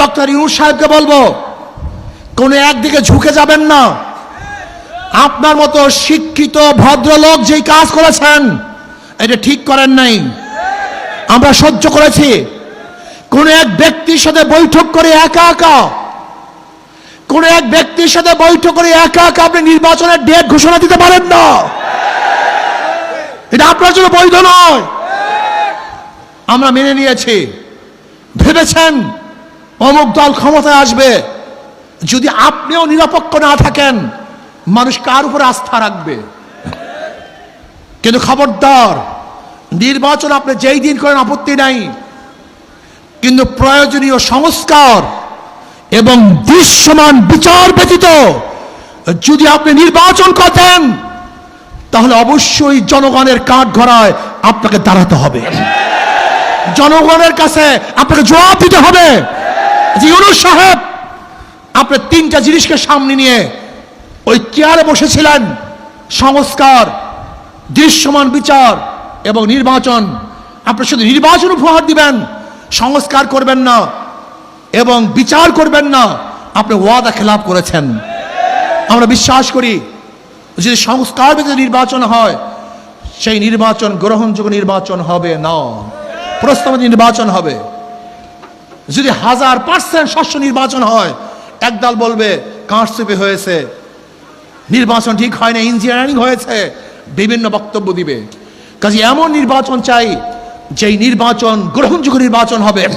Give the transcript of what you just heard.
Doctor Yunus সাহেবকে বলব, কোনো একদিকে ঝুঁকে যাবেন না। আপনার মতো শিক্ষিত, ভদ্রলোক যেই কাজ করেছেন, এটা ঠিক করেন নাই। আমরা সহ্য করেছি। কোন এক ব্যক্তির সাথে বৈঠক করে একা একা, কোন এক ব্যক্তির সাথে বৈঠক করে একা একা আপনি নির্বাচনের ডেট ঘোষণা দিতে পারেন না। এটা আপনার জন্য বৈধ নয়। আমরা মেনে নিয়েছি। ভেবেছেন অমুক দল ক্ষমতায় আসবে। যদি আপনিও নিরপেক্ষ না থাকেন, মানুষ কার উপর আস্থা রাখবে? কিন্তু খবরদার, নির্বাচন আপনি যেই দিন করেন আপত্তি নাই। কিন্তু প্রয়োজনীয় সংস্কার এবং দৃশ্যমান বিচার ব্যতীত যদি আপনি নির্বাচন করতেন, তাহলে অবশ্যই জনগণের কাঠ ঘরায় আপনাকে দাঁড়াতে হবে। জনগণের কাছে আপনাকে জবাব দিতে হবে। ইউনুস সাহেব, আপনি তিনটা জিনিসকে সামনে নিয়ে ওই চেয়ারে বসেছিলেন। সংস্কার, দৃশ্যমান বিচার এবং নির্বাচন। আপনি শুধু নির্বাচন উপহার দিবেন, সংস্কার করবেন না এবং বিচার করবেন না। আপনি ওয়াদা খেলাপ করেছেন। আমরা বিশ্বাস করি যদি সংস্কার ভিত্তিক নির্বাচন হয়, সেই নির্বাচন গ্রহণযোগ্য নির্বাচন হবে না। প্রস্তাবিত নির্বাচন হবে। যদি হাজার পার্সেন্ট শস্য নির্বাচন হয়, একদল বলবে কারচুপি হয়েছে। নির্বাচন ঠিক হয় না ইঞ্জিনিয়ারিং হয়েছে। বিভিন্ন বক্তব্য দিবে। কাজে এমন নির্বাচন চাই, যেই নির্বাচন গ্রহণযোগ্য নির্বাচন হবে।